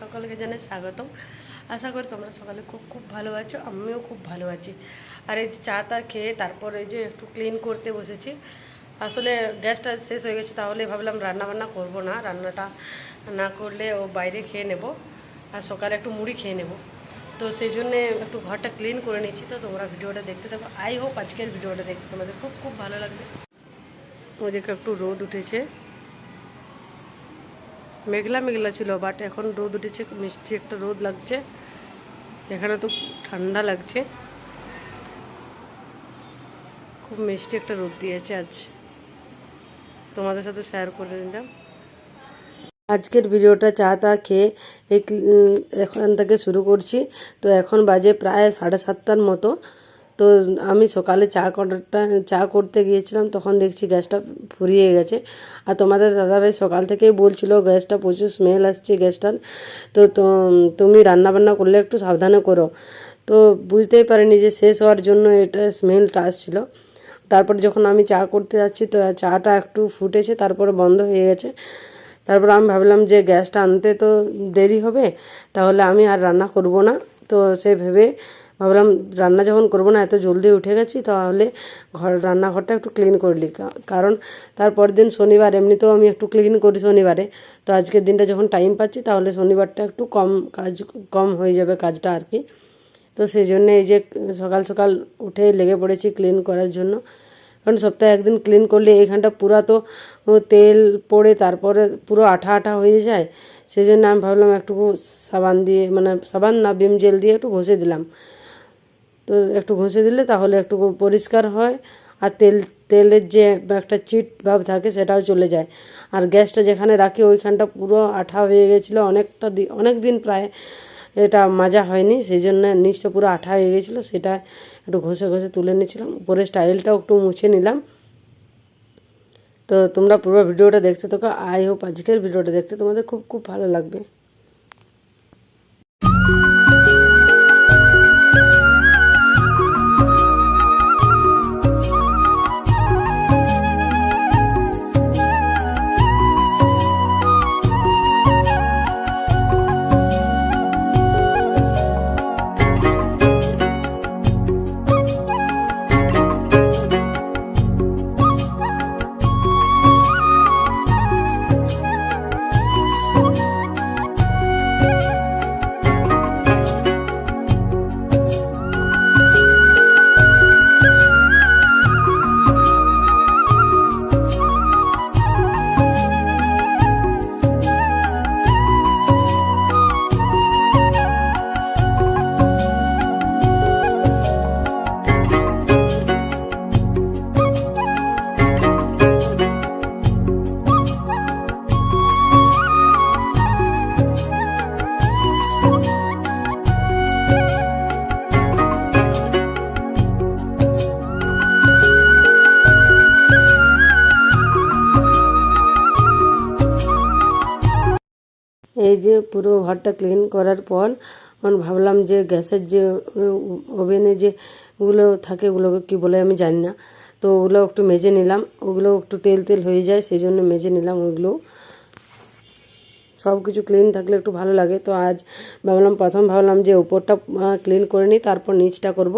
সকলকে জানাই স্বাগতম। আশা করি তোমরা সকালে খুব খুব ভালো আছো, আমিও খুব ভালো আছি। আর এই চা টা খেয়ে তারপর এই যে একটু ক্লিন করতে বসেছি। আসলে গ্যাসটা শেষ হয়ে গেছে, তাহলে ভাবলাম রান্না বান্না করব না, রান্নাটা না করলে ও বাইরে খেয়ে নেব। আর সকালে একটু মুড়ি খেয়ে নেব। তো সেই জন্যে একটু ঘরটা ক্লিন করে নিচ্ছি তো তোমরা ভিডিওটা দেখতে থাকো। আই হোপ আজকের ভিডিওটা দেখতে তোমাদের খুব খুব ভালো লাগবে। ওদিকে একটু রোদ উঠেছে। মেঘলা মেঘলা ছিল বাট এখন রোদ উঠেছে, মিষ্টি একটা রোদ লাগছে। এখানে তো ঠান্ডা লাগছে। খুব মিষ্টি একটা রোদ দিয়েছে আজ। তোমাদের সাথে শেয়ার করে নিলাম। আজকের ভিডিওটা চা তা খেয়ে এখান থেকে শুরু করছি। তো এখন বাজে প্রায় সাড়ে সাতটার মতো। তো আমি সকালে চা করাটা, চা করতে গিয়েছিলাম, তখন দেখছি গ্যাসটা ফুরিয়ে গেছে। আর তোমাদের দাদাভাই সকাল থেকেই বলছিল, গ্যাসটা প্রচুর স্মেল আসছে গ্যাসটার তো তুমি রান্না বান্না করলে একটু সাবধানে করো। তো বুঝতেই পারিনি যে শেষ হওয়ার জন্য এটা স্মেলটা আসছিল। তারপর যখন আমি চা করতে যাচ্ছি, তো চাটা একটু ফুটেছে, তারপর বন্ধ হয়ে গেছে। তারপর আমি ভাবলাম যে গ্যাসটা আনতে তো দেরি হবে, তাহলে আমি আর রান্না করব না। তো সে ভেবে ভাবলাম রান্না যখন করব না, এত জলদি উঠে গেছি, তাহলে ঘর, রান্নাঘরটা একটু ক্লিন করলি কারণ তারপর দিন শনিবার, এমনিতেও আমি একটু ক্লিন করি শনিবারে। তো আজকের দিনটা যখন টাইম পাচ্ছি, তাহলে শনিবারটা একটু কম কাজ, কম হয়ে যাবে কাজটা আর কি। তো সেই জন্য এই যে, সকাল সকাল উঠে লেগে পড়েছি ক্লিন করার জন্য। কারণ সপ্তাহে একদিন ক্লিন করলে এইখানটা পুরা তো তেল পড়ে, তারপরে পুরো আঠা আঠা হয়ে যায়। সেই জন্য আমি ভাবলাম একটু সাবান দিয়ে মানে সাবান না বিম জেল দিয়ে একটু ঘষে দিলাম। তো একটু ঘষে দিলে তাহলে একটু পরিষ্কার হয়। আর তেল, তেলের যে একটা চিট ভাব থাকে সেটাও চলে যায়। আর গ্যাসটা যেখানে রাখি ওইখানটা পুরো আঠা হয়ে গেছিল। অনেকটা অনেক দিন প্রায় এটা মাজা হয়নি। সেই জন্য নিচটা পুরো আঠা হয়ে গেছিল। সেটা একটু ঘষে ঘষে তুলে নিয়েছিলাম উপরে স্টাইলটাও একটু মুছে নিলাম। তো তোমরা পুরো ভিডিওটা দেখতে থাকো। আই হোপ আজকের ভিডিওটা দেখতে তোমাদের খুব খুব ভালো লাগবে। যে পুরো ঘরটা ক্লিন করার পর ভাবলাম যে গ্যাসের যে ওভেনে যে ওগুলো থাকে ওগুলোকে কী বলে আমি জানি না। তো ওগুলো একটু মেজে নিলাম, ওগুলো একটু তেল তেল হয়ে যায়, সেই জন্য মেজে নিলাম ওইগুলো সব কিছু ক্লিন থাকলে একটু ভালো লাগে। তো আজ ভাবলাম, প্রথম ভাবলাম যে উপরটা ক্লিন করে নিই, তারপর নিচটা করব।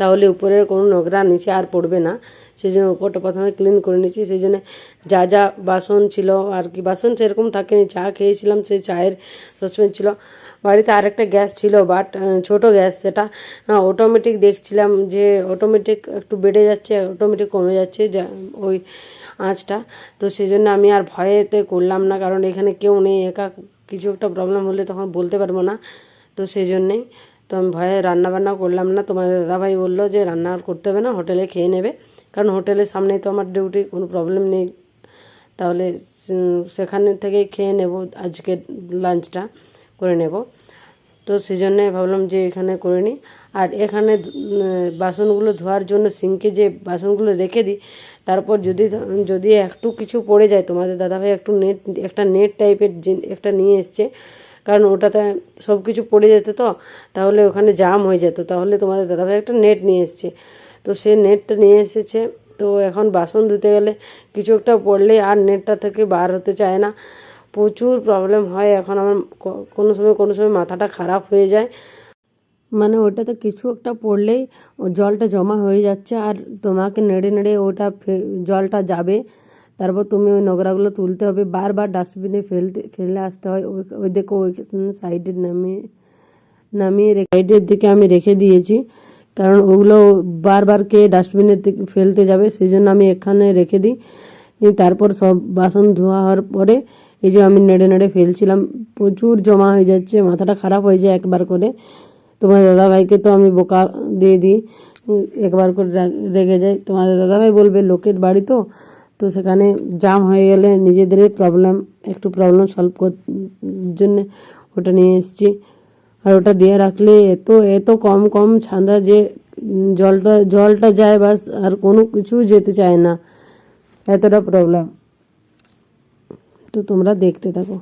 তাহলে উপরে কোনো নোংরা নিচে আর পড়বে না। সেই জন্য উপরটা প্রথমে ক্লিন করে নিচ্ছি সেই জন্য যা যা বাসন ছিল আর কি, বাসন সেরকম থাকেনি। চা খেয়েছিলাম সেই চায়ের সসপ্যান ছিল। বাড়িতে আরেকটা গ্যাস ছিল বাট ছোট গ্যাস সেটা অটোমেটিক দেখছিলাম যে অটোমেটিক একটু বেড়ে যাচ্ছে অটোমেটিক কমে যাচ্ছে যা, ওই আঁচটা। তো সেই জন্য আমি আর ভয়েতে করলাম না, কারণ এখানে কেউ নেই, একা কিছু একটা প্রবলেম হলে তখন বলতে পারব না। তো সেই জন্যেই তো আমি ভয়ে রান্না বান্না করলাম না। তোমার দাদাভাই বলল যে রান্না আর করতে হবে না, হোটেলে খেয়ে নেবে। কারণ হোটেলের সামনেই তো আমার ডিউটি কোনো প্রবলেম নেই। তাহলে সেখানে থেকেই খেয়ে নেব আজকে লাঞ্চটা করে নেব। তো সেই জন্যে ভাবলাম যে এখানে করে নিই। আর এখানে বাসনগুলো ধোয়ার জন্য সিঙ্কে যে বাসনগুলো রেখে দিই, তারপর যদি যদি একটু কিছু পড়ে যায়, তোমাদের দাদাভাই একটু নেট একটা নেট টাইপের একটা নিয়ে এসছে। কারণ ওটাতে সব কিছু পড়ে যেত তো, তাহলে ওখানে জাম হয়ে যেত। তাহলে তোমাদের দাদাভাই একটা নেট নিয়ে এসছে। তো সে নেটটা নিয়ে এসেছে। তো এখন বাসন ধুতে গেলে কিছু একটা পড়লে আর নেটটা থেকে বার হতে চায় না। প্রচুর প্রবলেম হয়। এখন আমার কোনো সময় কোনো সময় মাথাটা খারাপ হয়ে যায়। মানে ওটাতে কিছু একটা পড়লেই জলটা জমা হয়ে যাচ্ছে আর তোমাকে নেড়ে নেড়ে ওটা জলটা যাবে। তারপর তুমি ওই নোংরাগুলো তুলতে হবে। বারবার ডাস্টবিনে ফেলতে, ফেলে আসতে হয়। ওই দেখো ওই সাইডে নামিয়ে নামিয়ে সাইডের দিকে আমি রেখে দিয়েছি। কারণ ওগুলো বারবার কে ডাস্টবিনের দিকে ফেলতে যাবে, সেই জন্য আমি এখানে রেখে দিই। তারপর সব বাসন ধোয়া হওয়ার পরে এই যে আমি নেড়ে নেড়ে ফেলছিলাম, প্রচুর জমা হয়ে যাচ্ছে, মাথাটা খারাপ হয়ে যায় একবার করে। তোমার দাদাভাইকে তো আমি বোকা দিয়ে দিই, একবার করে রেগে যাই তোমার দাদাভাই বলবে, লোকের বাড়ি তো? তো সেখানে জাম হয়ে গেলে নিজেদেরই প্রবলেম একটু প্রবলেম সলভ কর, জন্য ওটা নিয়ে এসেছি। আর ওটা দিয়ে রাখলে এত এত কম কম ছাঁদা যে জলটা জলটা যায় বাস, আর কোনো কিছু যেতে চায় না। এতটা প্রবলেম তো তোমরা দেখতে থাকো।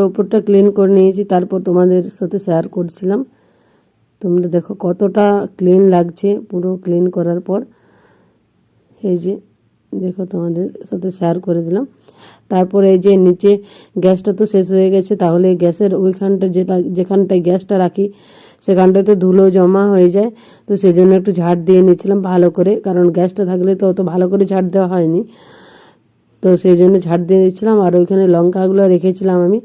পুরো উপরটা ক্লিন করে নিয়েছি, তারপর তোমাদের সাথে শেয়ার করছিলাম। তোমরা দেখো কতটা ক্লিন লাগছে পুরো ক্লিন করার পর। এই যে, দেখো তোমাদের সাথে শেয়ার করে দিলাম। তারপরে এই যে নিচে গ্যাসটা তো শেষ হয়ে গেছে, তাহলে গ্যাসের ওইখানটা যেটা যেখানটায় গ্যাসটা রাখি সেখানটাতে ধুলো জমা হয়ে যায়। তো সেই জন্য একটু ঝাড় দিয়ে নিচ্ছিলাম ভালো করে, কারণ গ্যাসটা থাকলে তো অত ভালো করে ঝাড় দেওয়া হয়নি। তো সেই জন্য ঝাড় দিয়ে দিচ্ছিলাম আর ওইখানে লঙ্কাগুলো রেখেছিলাম আমি।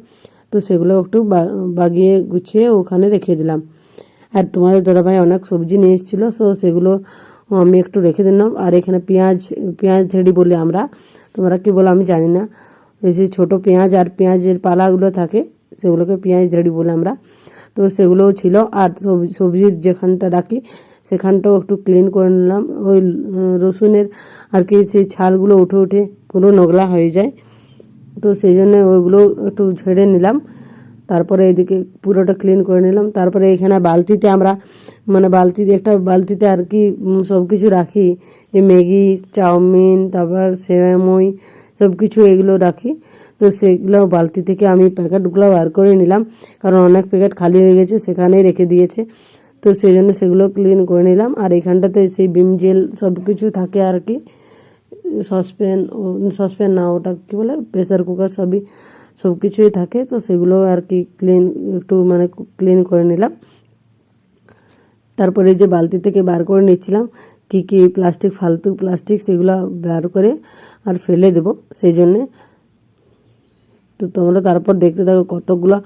তো সেগুলো একটু বাগিয়ে গুছিয়ে ওখানে রেখে দিলাম। আর তোমাদের দাদাভাই অনেক সবজি নিয়ে এসেছিল সো সেগুলো আমি একটু রেখে দিলাম। আর এখানে পেঁয়াজ পেঁয়াজ ধেড়ি বলি আমরা। তোমরা কি বলো আমি জানি না। এই যে ছোটো পেঁয়াজ আর পেঁয়াজের পালাগুলো থাকে, সেগুলোকে পেঁয়াজ ধেড়ি বলে আমরা। তো সেগুলোও ছিল। আর সব- সবজির যেখানটা রাখি, সেখানটাও একটু ক্লিন করে নিলাম। ওই, রসুনের আর কি সেই ছালগুলো উঠে উঠে পুরো নোংরা হয়ে যায়। তো সেই জন্য ওইগুলো একটু ঝেড়ে নিলাম। তারপরে এদিকে পুরোটা ক্লিন করে নিলাম। তারপরে এখানে বালতিতে আমরা মানে বালতিতে একটা বালতিতে আর কি সব কিছু রাখি। যে ম্যাগি, চাউমিন, তারপর সেমাই সব কিছু এগুলো রাখি। তো সেগুলো বালতি থেকে আমি প্যাকেটগুলো বার করে নিলাম। কারণ অনেক প্যাকেট খালি হয়ে গেছে, সেখানেই রেখে দিয়েছে। তো সেই জন্য সেগুলো ক্লিন করে নিলাম। আর এখানটাতে সেই বিম জেল সব কিছু থাকে আর কি। সসপ্যান সসপ্যান না, ওটা কী বলে? প্রেসার কুকার সবই সব কিছুই থাকে, তো সেগুলো আর কি ক্লিন একটু মানে ক্লিন করে নিলাম। তারপরে যে বালতি থেকে বার করে নিচ্ছিলাম, কি কি প্লাস্টিক ফালতু প্লাস্টিক সেগুলো বার করে আর ফেলে দেবো, সেই জন্যে। তো তোমরা তারপর দেখতে থাকো, কতগুলো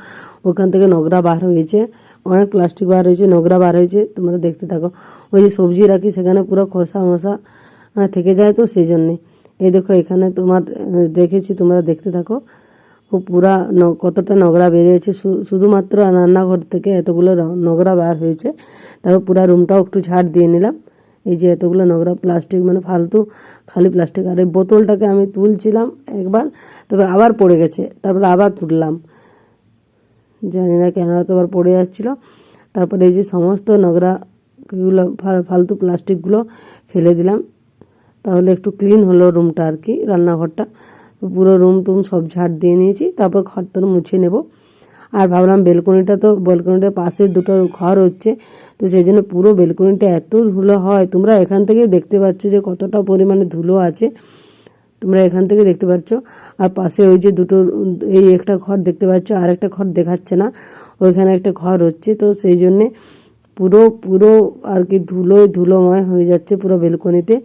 ওখান থেকে নোংরা বার হয়েছে, অনেক প্লাস্টিক বার হয়েছে, নোংরা বার হয়েছে, তোমরা দেখতে থাকো। ওই যে সবজি রাখি, সেখানে পুরো খোসা মশা থেকে যায় তো সেই জন্যে এই দেখো, এখানে তোমার দেখেছি, তোমরা দেখতে থাকো। ও পুরা কতটা নোংরা বেরিয়েছে। শুধুমাত্র রান্নাঘর থেকে এতগুলো নোংরা বার হয়েছে। তারপর পুরা রুমটাও একটু ঝাড় দিয়ে নিলাম। এই যে এতগুলো নোংরা প্লাস্টিক মানে ফালতু, খালি প্লাস্টিক। আর এই বোতলটাকে আমি তুলছিলাম একবার, তারপর আবার পড়ে গেছে। তারপর আবার তুললাম। জানি না কেন এতবার পড়ে যাচ্ছিল তারপরে এই যে সমস্ত নোংরাগুলো ফালতু প্লাস্টিকগুলো ফেলে দিলাম। তাহলে একটু ক্লিন হলো রুমটা আর কি, রান্নাঘরটা। পুরো রুম টুম সব ঝাড় দিয়ে নিয়েছি, তারপর ঘরটা মুছে নেব। আর ভাবলাম বেলকনিটা তো, বেলকনিটার পাশে দুটো ঘর হচ্ছে, তো সেই জন্য পুরো বেলকনিটা এত ধুলো হয়, তোমরা এখান থেকে দেখতে পাচ্ছ যে কতটা পরিমাণে ধুলো আছে। তোমরা এখান থেকে দেখতে পাচ্ছ, আর পাশে ওই যে দুটো, এই একটা ঘর দেখতে পাচ্ছ, আর একটা ঘর দেখাচ্ছে না, ওইখানে একটা ঘর হচ্ছে, তো সেই জন্যে পুরো পুরো আর কি ধুলোয় ধুলোময় হয়ে যাচ্ছে পুরো বেলকনিতে।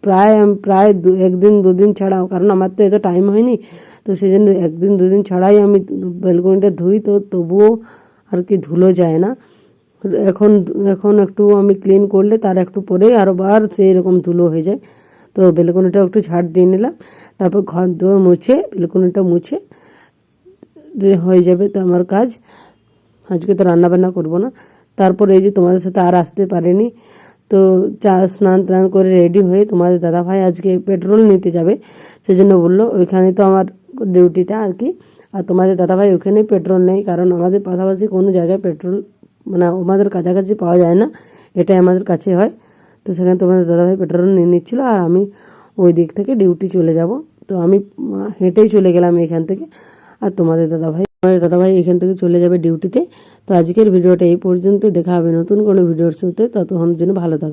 প্রায় প্রায় দু- একদিন, দুদিন ছাড়া, কারণ আমার তো এত টাইম হয়নি। তো সেই জন্য একদিন, দুদিন ছাড়াই আমি বেলকনিটা ধুই, তো তবুও আর কি ধুলো যায় না। এখন এখন একটু আমি ক্লিন করলে তার একটু পরেই আরও বার সেই রকম ধুলো হয়ে যায়। তো বেলকনিটা একটু ঝাড় দিয়ে নিলাম। তারপর ঘর দোর মুছে, বেলকনিটা মুছে হয়ে যাবে তো আমার কাজ। আজকে তো রান্না বান্না করব না। তারপরে এই যে তোমাদের সাথে আর আসতে পারিনি। তো চা স্নান টান করে রেডি হয়ে তোমাদের দাদা ভাই আজকে পেট্রোল নিতে যাবে। সেজন্য বলল, ওইখানে তো আমার ডিউটিটা আর কি। আর তোমাদের দাদা ভাই ওখানে পেট্রোল নেই, কারণ আমাদের পাশাপাশি কোনো জায়গায় পেট্রোল মানে আমাদের কাছাকাছি পাওয়া যায় না। এটাই আমাদের কাছে হয়। তো সেখানে তোমাদের দাদা ভাই পেট্রোল নিয়ে নিচ্ছিলো আর আমি ওই দিক থেকে ডিউটি চলে যাব। তো আমি হেঁটেই চলে গেলাম এখান থেকে। আর তোমাদের দাদা ভাই তোমাদের দাদা ভাই এখান থেকে চলে যাবে ডিউটিতে তো। আজকের ভিডিওটা এই পর্যন্ত দেখা হবে নতুন কোনো ভিডিওর সাথে। ততক্ষণ জন্য ভালো থাকবে